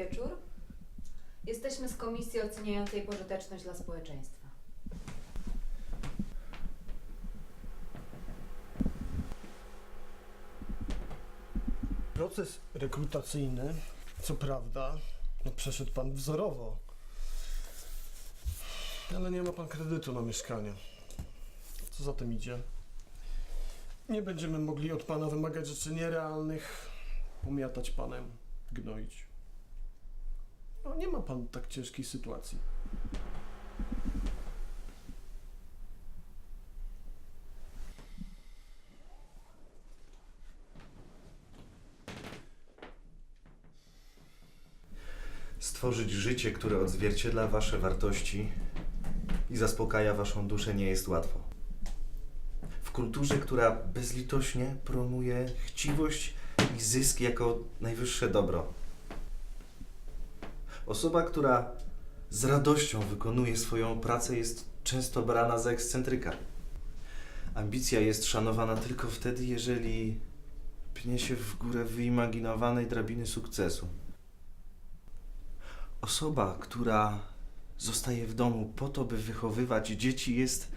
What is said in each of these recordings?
wieczór. Jesteśmy z komisji oceniającej pożyteczność dla społeczeństwa. Proces rekrutacyjny, co prawda, no przeszedł pan wzorowo. Ale nie ma pan kredytu na mieszkanie. Co za tym idzie? Nie będziemy mogli od pana wymagać rzeczy nierealnych, pomiatać panem, gnoić. No, nie ma pan tak ciężkiej sytuacji. Stworzyć życie, które odzwierciedla Wasze wartości i zaspokaja Waszą duszę nie jest łatwo. W kulturze, która bezlitośnie promuje chciwość i zysk jako najwyższe dobro. Osoba, która z radością wykonuje swoją pracę, jest często brana za ekscentryka. Ambicja jest szanowana tylko wtedy, jeżeli pnie się w górę wyimaginowanej drabiny sukcesu. Osoba, która zostaje w domu po to, by wychowywać dzieci, jest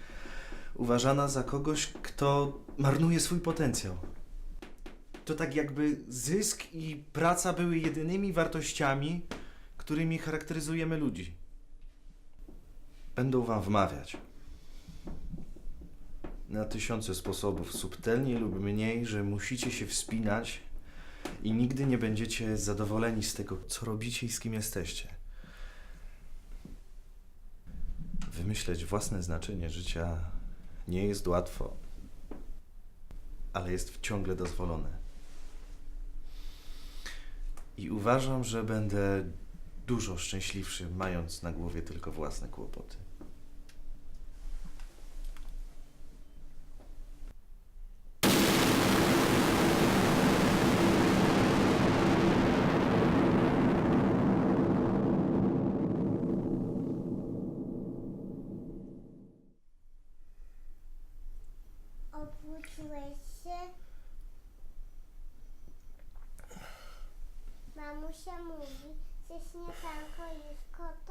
uważana za kogoś, kto marnuje swój potencjał. To tak jakby zysk i praca były jedynymi wartościami, którymi charakteryzujemy ludzi. Będą wam wmawiać. Na tysiące sposobów, subtelniej lub mniej, że musicie się wspinać i nigdy nie będziecie zadowoleni z tego, co robicie i z kim jesteście. Wymyśleć własne znaczenie życia nie jest łatwo, ale jest ciągle dozwolone. I uważam, że będę dużo szczęśliwszy, mając na głowie tylko własne kłopoty. Się? Mamusia mówi, że śniadanko jest gotowe.